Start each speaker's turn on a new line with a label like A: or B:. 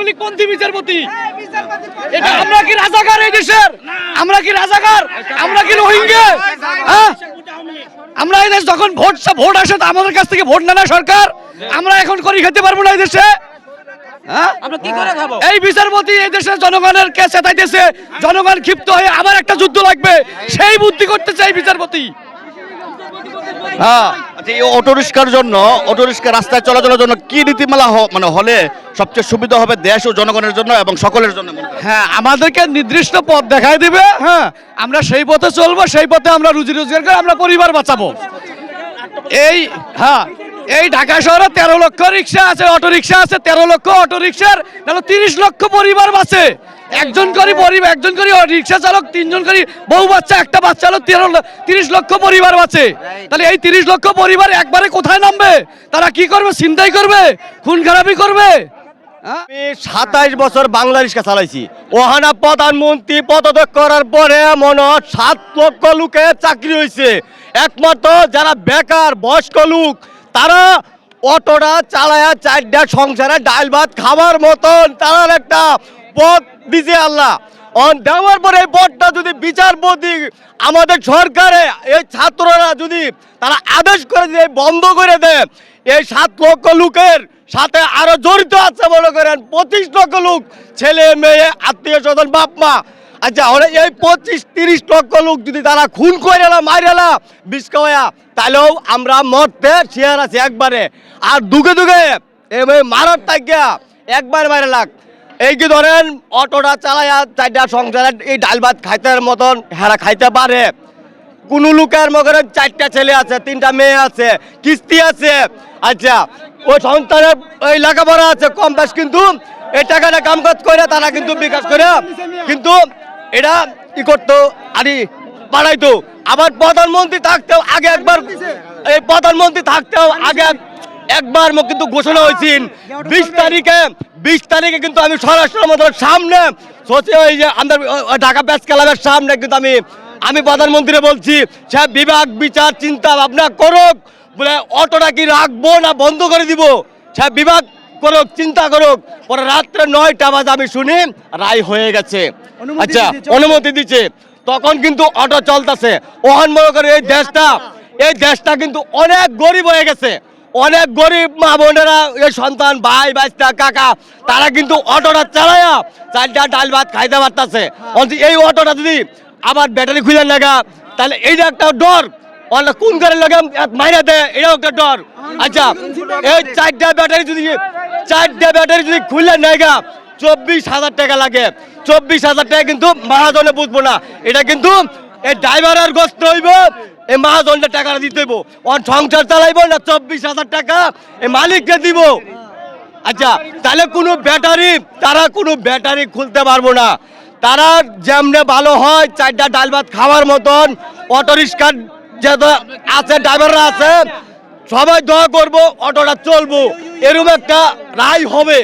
A: আওয়ামী লীগ পন্থী বিচারপতি? এটা আমরা কি রাজাকার এই দেশের? আমরা কি রাজাকার? আমরা কি রোহিঙ্গা? হ্যাঁ? আমরা এই দেশ যখন ভোট ভোট আসে তো আমাদের কাছ থেকে ভোট না সরকার। আমরা এখন করি খেতে পারব না এই দেশে। হ্যাঁ?
B: আমরা কি করে খাব?
A: এই বিচারপতি এই দেশের জনগণের কে চেতাইতেছে জনগণ ক্ষিপ্ত হয়ে আবার একটা যুদ্ধ লাগবে। সেই বুদ্ধি করতে চাই বিচারপতি। হ্যাঁ।
C: আচ্ছা জন্য অটোরিক্সা রাস্তায় চলাচলের জন্য কি নীতিমালা মানে হলে সবচেয়ে সুবিধা হবে দেশ ও জনগণের জন্য এবং সকলের জন্য
A: হ্যাঁ আমাদেরকে নির্দিষ্ট পথ দেখাই দিবে হ্যাঁ। আমরা সেই পথে চলবো, সেই পথে আমরা রুজি রোজগার করে আমরা পরিবার বাঁচাবো। এই হ্যাঁ। এই ঢাকা শহরে তেরো লক্ষ রিক্সা আছে অটো রিক্সা আছে তেরো লক্ষ অটো রিক্সার তাহলে তিরিশ লক্ষ পরিবার বাঁচে একজন করে পরিবার একজন করে রিক্সা চালক তিনজন করে বউ বাচ্চা একটা বাচ্চা হলো তেরো তিরিশ লক্ষ পরিবার বাঁচে তাহলে এই তিরিশ লক্ষ পরিবার একবারে কোথায় নামবে? তারা কি করবে? চিন্তাই করবে? খুন খারাপি করবে? হ্যাঁ?
D: আমি সাতাইশ বছর বাংলা রিক্সা চালাইছি। ওহানা প্রধানমন্ত্রী পদত্যাগ করার পরে মনে সাত লক্ষ লোকের চাকরি হয়েছে একমাত্র যারা বেকার বয়স্ক লোক তারা অটোটা চালায়া চারটা সংসারে ডাল ভাত খাবার মতন তারা একটা পথ দিছে আল্লাহ। অন দেওয়ার পরে এই পথটা যদি বিচারপতি আমাদের সরকারে, এই ছাত্ররা যদি তারা আদেশ করে দিয়ে, বন্ধ করে দেয়, এই সাত লক্ষ লোকের সাথে আরও জড়িত আছে মনে করেন, পঁচিশ লক্ষ লোক, ছেলে, মেয়ে, আত্মীয় স্বজন, বাপ, মা। আচ্ছা ওরা এই পঁচিশ, তিরিশ লক্ষ লোক যদি তারা খুন করে এলাম মাইরেলা বিষ খাওয়া তাহলেও আমরা মরতে শেয়ার আছি একবারে। আর দুগে দুগে এবার মারার তাকিয়া একবার মারে লাগ। এই কি ধরেন, অটোটা চালায়া চারটা সংসারে এই ডাল ভাত খাইতে মতন হেরা খাইতে পারে। কোন লোকের মগরের চারটা ছেলে আছে, তিনটা মেয়ে আছে, কিস্তি আছে। আচ্ছা ওই সন্তানের ওই লেখাপড়া আছে কম বেশ, কিন্তু এই টাকাটা কাম কাজ করে তারা কিন্তু বিকাশ করে। কিন্তু এটা ই করতো? আরে, বাড়াইতো। আবার প্রধানমন্ত্রী থাকতেও আগে একবার এই প্রধানমন্ত্রী থাকতেও আগে একবার কিন্তু ঘোষণা হয়েছিল। বিশ তারিখে বিশ তারিখে কিন্তু আমি স্বরাষ্ট্র মন্ত্রণালয়ের সামনে ওই যে আমাদের ঢাকা প্রেস ক্লাবের সামনে কিন্তু আমি আমি প্রধানমন্ত্রী বলছি, সে বিভাগ, বিচার, চিন্তা ভাবনা করুক। বলে অটোটা কি রাখব না বন্ধ করে দিব? সে বিভাগ করুক চিন্তা করুক। পরে রাত্রে নয়টা বাজে আমি শুনি রায় হয়ে গেছে। আচ্ছা অনুমতি দিচ্ছে তখন কিন্তু অটো চলতেছে। ওহান মনে করে এই দেশটা এই দেশটা কিন্তু অনেক গরিব হয়ে গেছে। অনেক গরিব মা বোনেরা এই সন্তান ভাই বাচ্চা কাকা তারা কিন্তু অটোটা চালায়া চারটা ডাল ভাত খাইতে পারতেছে। এই অটোটা যদি আবার ব্যাটারি খুলে লাগা তাহলে এইটা একটা ডর অন্য কোন করে লাগে মাইরা দেয় এটাও একটা ডর। আচ্ছা এই চারটা ব্যাটারি যদি চারটা ব্যাটারি যদি খুলে নেগা চব্বিশ হাজার টাকা লাগে। চব্বিশ হাজার টাকা কিন্তু মহাজনে বুঝব না। এটা কিন্তু এই ড্রাইভারের গোস্ত হইব এই মহাজনটা টাকাটা দিতে হইব। ওর সংসার চালাইবো না, চব্বিশ হাজার টাকা এই মালিককে দিব। আচ্ছা তাহলে কোনো ব্যাটারি, তারা কোনো ব্যাটারি খুলতে পারব না। তারা যেমনে ভালো হয়, চারটা ডাল ভাত খাওয়ার মতন, অটো রিক্সার যে আছে, ড্রাইভাররা আছে, সবাই দোয়া করব, অটোটা চলবো। এরকম একটা রায় হবে।